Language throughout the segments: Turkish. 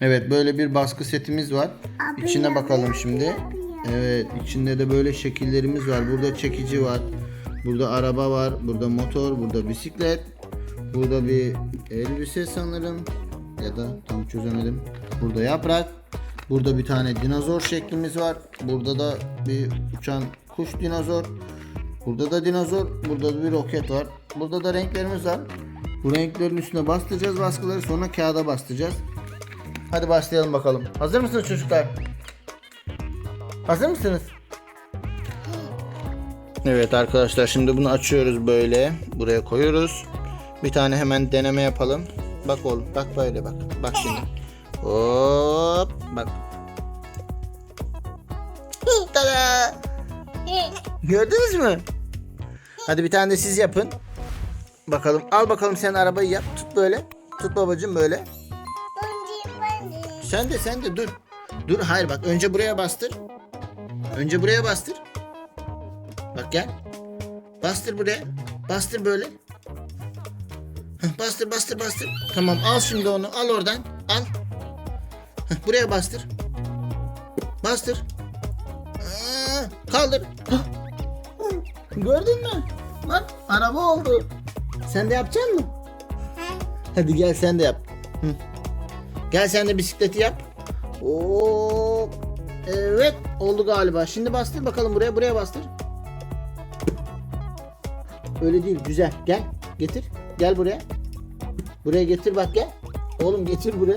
Evet böyle bir baskı setimiz var. İçine bakalım şimdi. Evet içinde de böyle şekillerimiz var. Burada çekici var. Burada araba var. Burada motor. Burada bisiklet. Burada bir elbise sanırım. Ya da tam çözemedim. Burada yaprak. Burada bir tane dinozor şeklimiz var. Burada da bir uçan kuş dinozor. Burada da dinozor. Burada da bir roket var. Burada da renklerimiz var. Bu renklerin üstüne bastıracağız baskıları. Sonra kağıda bastıracağız. Hadi başlayalım bakalım. Hazır mısınız çocuklar? Hazır mısınız? Evet arkadaşlar şimdi bunu açıyoruz böyle. Buraya koyuyoruz. Bir tane hemen deneme yapalım. Bak oğlum bak böyle bak. Bak şimdi. Hop bak. Tada! Gördünüz mü? Hadi bir tane de siz yapın. Bakalım. Al bakalım sen arabayı yap. Tut böyle. Tut babacığım böyle. Sen de sen de dur. Dur hayır bak önce buraya bastır. Önce buraya bastır. Bak gel. Bastır buraya. Bastır böyle. Heh, bastır bastır bastır. Tamam al şimdi onu. Al oradan. Al. Heh, buraya bastır. Bastır. Aa, kaldır. Hah. Gördün mü? Bak araba oldu. Sen de yapacaksın mı? Hadi gel sen de yap. Hı. Gel sen de bisikleti yap. Oo. Evet oldu galiba. Şimdi bastır bakalım buraya. Buraya bastır. Öyle değil güzel. Gel getir. Gel buraya. Buraya getir bak gel. Oğlum getir buraya.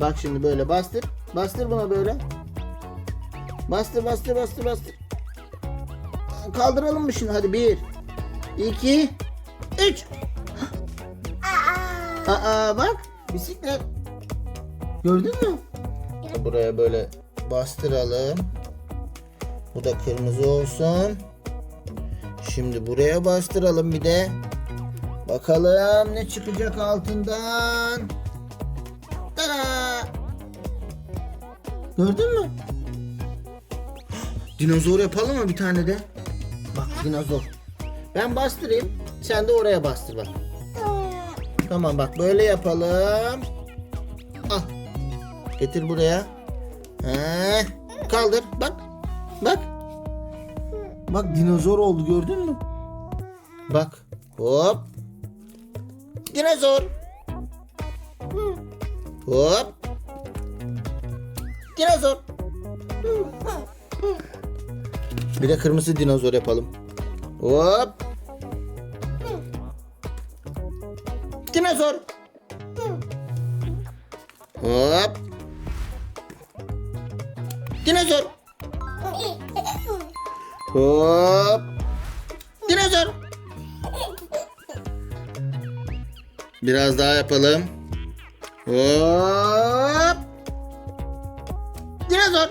Bak şimdi böyle bastır. Bastır buna böyle. Bastır bastır bastır bastır. Kaldıralım mı şimdi? Hadi bir. iki, Üç. Aa bak bisiklet. Gördün mü? Buraya böyle bastıralım. Bu da kırmızı olsun. Şimdi buraya bastıralım bir de. Bakalım ne çıkacak altından. Tada! Gördün mü? Dinozor yapalım mı bir tane de? Bak dinozor. Ben bastırayım. Sen de oraya bastır bak. Tamam bak böyle yapalım. Getir buraya. He. Kaldır. Bak. Bak. Bak dinozor oldu gördün mü? Bak. Hop. Dinozor. Hop. Dinozor. Bir de kırmızı dinozor yapalım. Hop. Dinozor. Hop. Dinozor. Hop. Dinozor. Biraz daha yapalım. Hop. Dinozor.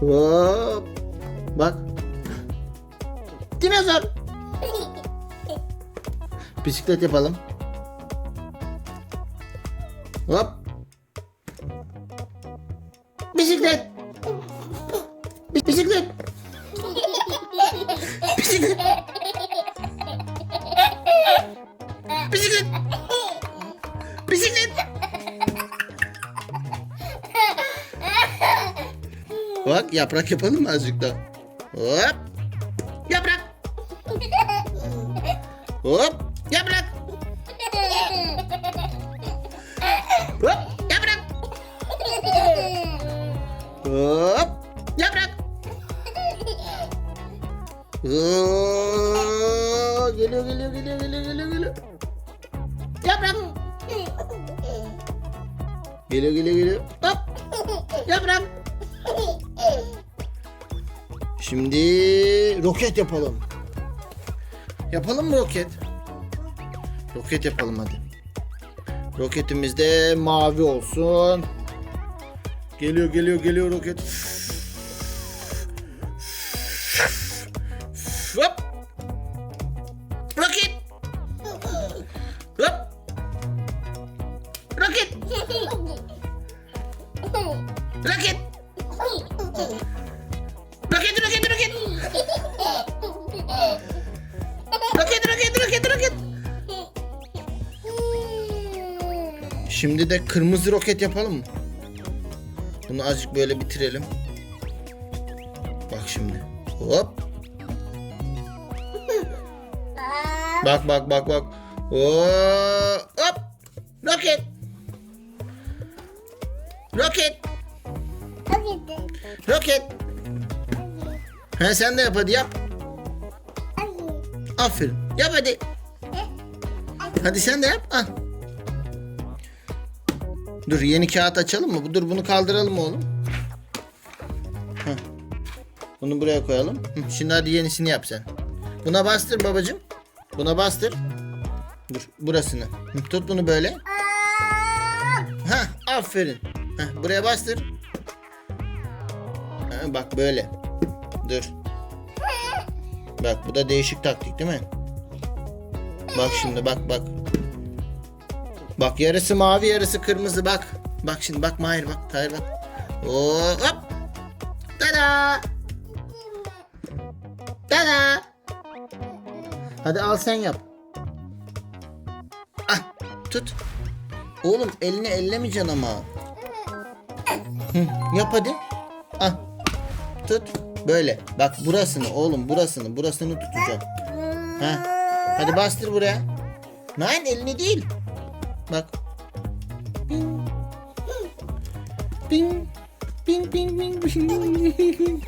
Hop. Bak. Dinozor. Bisiklet yapalım. Hop. Bisiklet. Bi- Bisiklet. Bisiklet. Bisiklet. Bisiklet. Bak yaprak yapalım mı azıcık daha? Hop. Yaprak. Hop. Yaprak. Geliyor geliyor geliyor geliyor geliyor geliyor. Yaprak. Geliyor geliyor geliyor. Hop. Yaprak. Şimdi roket yapalım. Yapalım mı roket? Roket yapalım hadi. Roketimiz de mavi olsun. Geliyor geliyor geliyor roket. Hop. Roket. Hop. Roket. Roket. Roket roket roket. Roket roket roket roket. Şimdi de kırmızı roket yapalım mı? Bunu azıcık böyle bitirelim. Bak şimdi. Hop. Bak bak bak bak. Oo, hop. Roket. Roket. Roket. Ha sen de yap hadi yap. Aferin. Yap hadi. Hadi sen de yap. Al. Dur yeni kağıt açalım mı? Dur bunu kaldıralım oğlum. Heh. Bunu buraya koyalım. Şimdi hadi yenisini yap sen. Buna bastır babacığım. Buna bastır. Dur burasını. Tut bunu böyle. Ha aferin. Heh, buraya bastır. Ha, bak böyle. Dur. Bak bu da değişik taktik değil mi? Bak şimdi bak bak. Bak yarısı mavi yarısı kırmızı bak. Bak şimdi bak Mahir bak. Tahir bak. Oo, hop. Tada. Tada. Hadi al sen yap. Ah tut. Oğlum elini ellemeyeceksin ama. Hı, yap hadi. Ah. Tut. Böyle. Bak burasını oğlum burasını burasını tutacağım. Ha. Hadi bastır buraya. Nein elini değil. Bak. Bing. Bing. Bing bing bing bing.